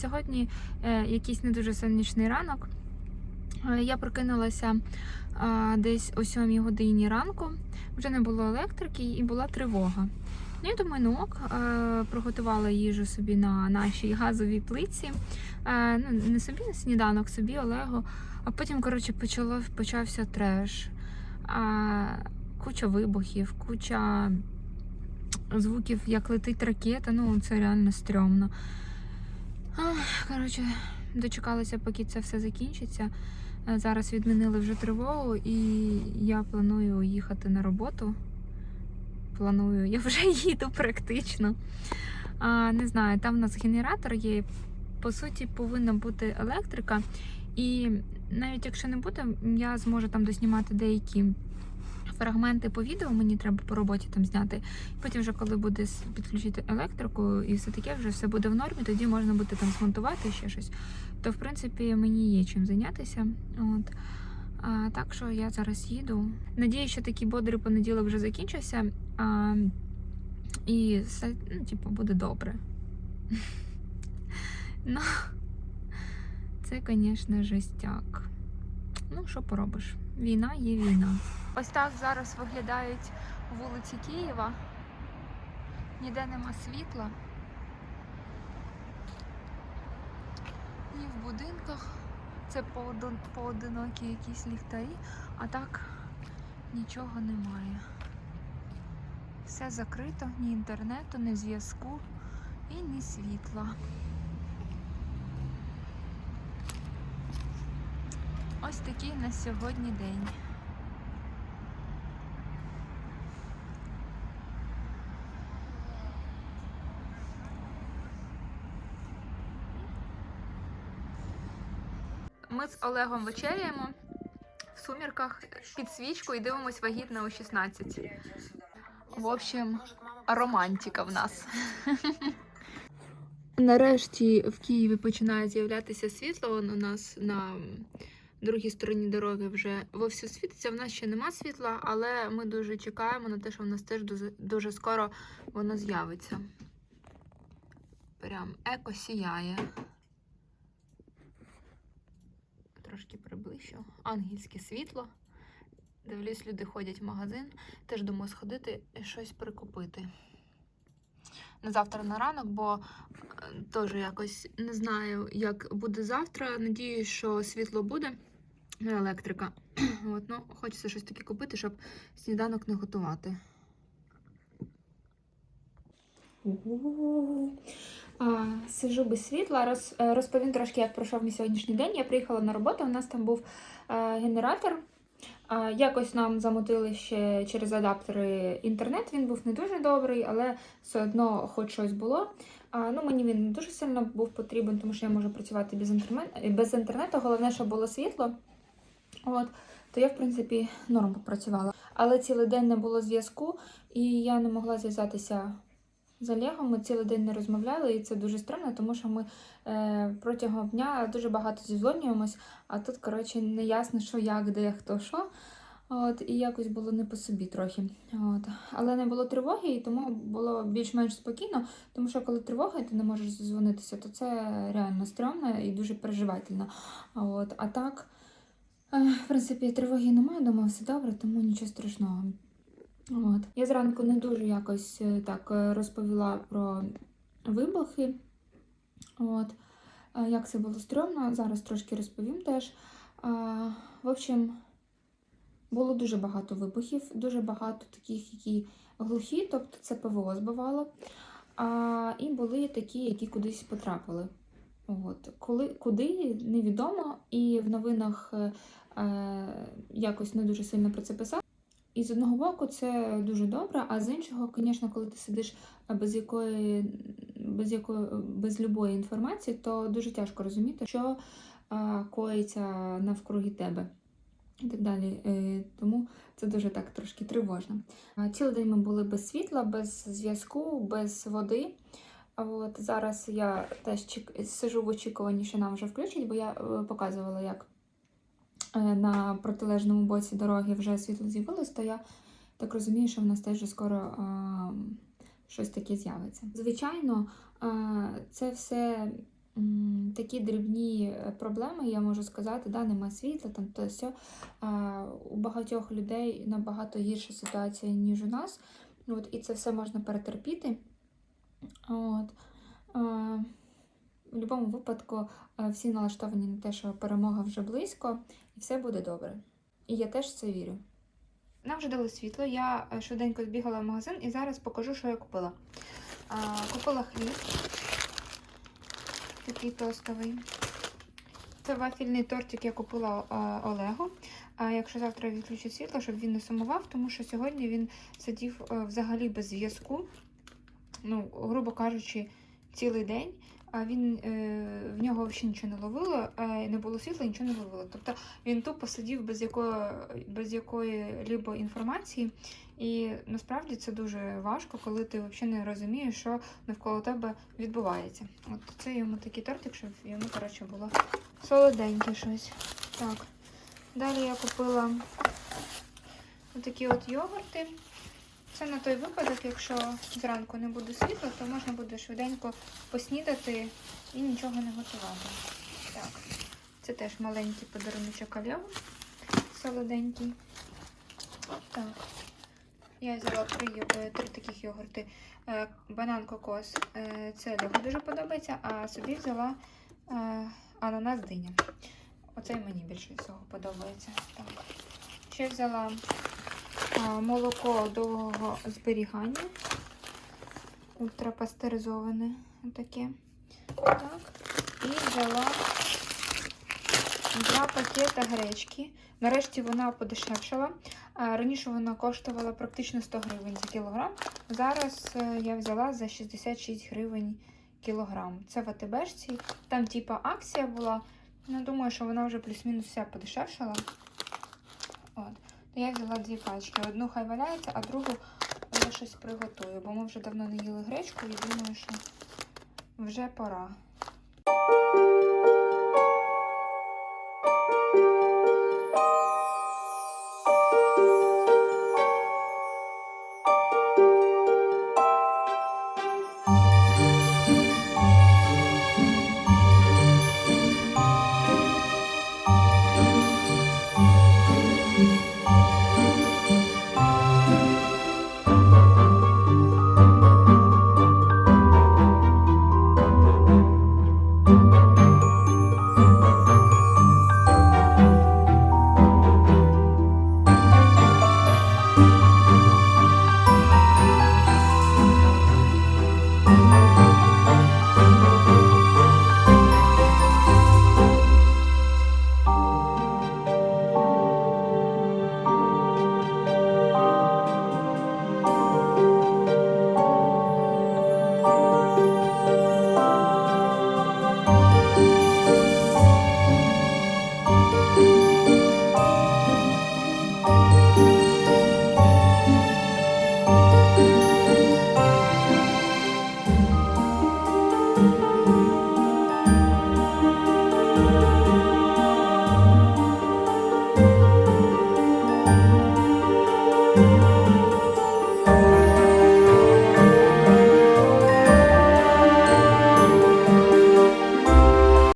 Сьогодні е, якийсь не дуже сонячний ранок. Е, Я прокинулася е, десь о 7 годині ранку. Вже не було електрики і була тривога. Ну, я думаю, ну ок, приготувала їжу собі на нашій газовій плиці. Ну, не собі на сніданок, собі Олегу. А потім, коротше, почало, почався треш. Куча вибухів, куча звуків, як летить ракета. Ну, це реально стрьомно. Коротше, дочекалася, поки це все закінчиться. Е, Зараз відмінили вже тривогу, і я планую їхати на роботу. Планую, я вже їду практично. А, не знаю, там у нас генератор є. По суті, повинна бути електрика. І навіть якщо не буде, я зможу там доснімати деякі фрагменти по відео, мені треба по роботі там зняти. Потім, вже коли буде підключити електрику і все таке, вже все буде в нормі, тоді можна буде там змонтувати ще щось. То, в принципі, мені є чим зайнятися. От. А, так що я зараз їду. Надію, що такий бодрий понеділок вже закінчився. А, і все, ну, типу, буде добре. Ну, це, звісно, жестяк. Ну, що поробиш? Війна є війна. Ось так зараз виглядають вулиці Києва. Ніде нема світла. Ні в будинках. Це поодинокі якісь ліхтарі, а так нічого немає. Все закрито, ні інтернету, ні зв'язку і ні світла. Ось такий на сьогодні день. Ми з Олегом вечеряємо в сумірках під свічку і дивимось вагітна у 16. В общем, романтика в нас. Нарешті в Києві починає з'являтися світло. У нас на другій стороні дороги вже вовсю світиться. В нас ще нема світла, але ми дуже чекаємо на те, що в нас теж дуже, дуже скоро воно з'явиться. Прям еко сіяє. Трошки приближу. Ангельське світло. Дивлюсь, люди ходять в магазин. Теж думаю сходити і щось прикупити. На завтра на ранок, бо е, теж якось не знаю, як буде завтра. Надіюсь, що світло буде, електрика. От, ну, хочеться щось таке купити, щоб сніданок не готувати. А, сижу без світла. Роз, е, розповім трошки, як пройшов мій сьогоднішній день. Я приїхала на роботу, у нас там був е, генератор. А, якось нам замотили ще через адаптери інтернет. Він був не дуже добрий, але все одно хоч щось було. А, ну, мені він не дуже сильно був потрібен, тому що я можу працювати без, інтернет, без інтернету. Головне, щоб було світло. От, то я, в принципі, норм попрацювала. Але цілий день не було зв'язку, і я не могла зв'язатися з Олегом. Ми цілий день не розмовляли, і це дуже странно, тому що ми е, протягом дня дуже багато зізвонюємось, а тут, коротше, не ясно, що як, де, хто, що. От, і якось було не по собі трохи. От. Але не було тривоги, і тому було більш-менш спокійно, тому що коли тривога, і ти не можеш дзвонитися, то це реально стрьомно і дуже переживательно. От. А так, в принципі, тривоги немає, думаю, все добре, тому нічого страшного. От. Я зранку не дуже якось е, так е, розповіла про вибухи. От. Як це було стрьомно, зараз трошки розповім теж. А, В общем, було дуже багато вибухів, дуже багато таких, які глухі, тобто це ПВО збивало. І були такі, які кудись потрапили. От. Коли, куди, невідомо, і в новинах е, якось не дуже сильно про це писали. І з одного боку це дуже добре, а з іншого, звісно, коли ти сидиш без якої, без якої, без любої інформації, то дуже тяжко розуміти, що а, коїться навкруги тебе. І так далі. Е, Тому це дуже так трошки тривожно. Цілий день ми були без світла, без зв'язку, без води. От зараз я теж сижу в очікуванні, що нам вже включать, бо я е, показувала, як е, на протилежному боці дороги вже світло з'явилось, то я так розумію, що в нас теж скоро а, щось таке з'явиться. Звичайно, а, це все такі дрібні е, проблеми, я можу сказати, да, нема світла, там то все. А, у багатьох людей набагато гірша ситуація, ніж у нас. От, і це все можна перетерпіти. От. А, в будь-якому випадку е, всі налаштовані на те, що перемога вже близько, і все буде добре. І я теж в це вірю. Нам вже дали світло, я е, швиденько збігала в магазин і зараз покажу, що я купила. А, купила хліб, такий тостовий. Це вафільний тортик я купила а, Олегу. А якщо завтра відключу світло, щоб він не сумував, тому що сьогодні він сидів е, взагалі без зв'язку. Ну, грубо кажучи, цілий день. А він е, в нього взагалі нічого не ловило, е, не було світла, нічого не ловило. Тобто він тупо сидів без якої без якої либо інформації, і насправді це дуже важко, коли ти взагалі не розумієш, що навколо тебе відбувається. От це йому такий тортик, щоб йому коротше було солоденьке щось. Так. Далі я купила такі от йогурти. Це на той випадок, якщо зранку не буде світла, то можна буде швиденько поснідати і нічого не готувати. Так, це теж маленький подаруночок Олегу, солоденький. Так, я взяла три, йо- три таких йогурти. Е, Банан кокос. Е, Це Олегу дуже подобається, а собі взяла е, ананас диня. Оцей мені більше всього подобається. Так. Ще взяла молоко довгого зберігання. Ультрапастеризоване. Таке. Так. І взяла два пакета гречки. Нарешті вона подешевшала. Раніше вона коштувала практично 100 гривень за кілограм. Зараз е, я взяла за 66 гривень кілограм. Це в АТБшці. Там типа акція була. Ну, думаю, що вона вже плюс-мінус вся подешевшала. От. Я взяла дві пачки. Одну хай валяється, а другу я щось приготую, бо ми вже давно не їли гречку і думаю, що вже пора.